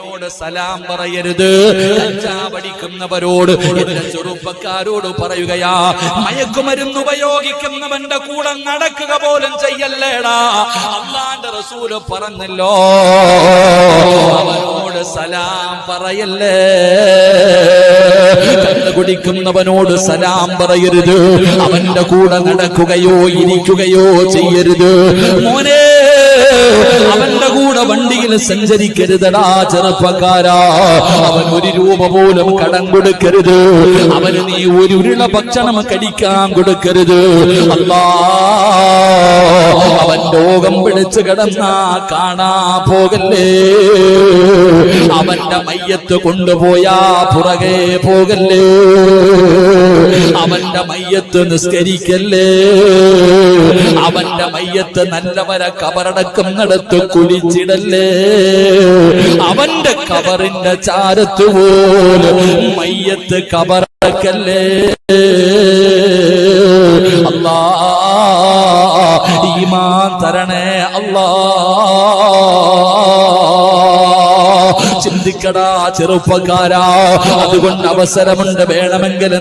ോട് സലാം പറയരുത്. എന്റെ ചെറുപ്പക്കാരോട് പറയുകയാ മയക്കുമരുന്ന് ഉപയോഗിക്കുന്നവന്റെ കൂടെ നടക്കുക പോലും ചെയ്യല്ലേടാ. അള്ളാന്റെ റസൂൽ പറഞ്ഞല്ലോ അവനോട് സലാം പറയല്ലേ? കുടിക്കുന്നവനോട് സലാം പറയരുത്. അവന്റെ കൂടെ നടക്കുകയോ ഇരിക്കുകയോ ചെയ്യരുത്. മോനെ വണ്ടിയിൽ സഞ്ചരിക്കരുതടാ ചെറുപ്പക്കാരാ അവൻ ഒരു രൂപ പോലും കടം കൊടുക്കരുത്. അവന് നീ ഒരു ഉരുള ഭക്ഷണം കടിക്കാൻ കൊടുക്കരുത്. അല്ലാ അവൻ രോഗം പിടിച്ചു കിടന്നാ കാണാ പോകല്ലേ. അവന്റെ മയ്യത്ത് കൊണ്ടുപോയാ പുറകെ പോകല്ലേ. അവന്റെ മയ്യത്ത് നിസ്കരിക്കല്ലേ? അവന്റെ മയ്യത്ത് നല്ലവരെ കബറടക്കം നടത്ത് കുളിച്ചിടല്ലേ? അവന്റെ കബറിന്റെ ചാരത്ത് മയ്യത്ത് കബറക്കല്ലേ അല്ലാ ഈമാൻ തരണേ അല്ലാ. ചിന്തിക്കടാ ചെറുപ്പക്കാരാ അതുകൊണ്ട് അവസരമുണ്ട് വേണമെങ്കിൽ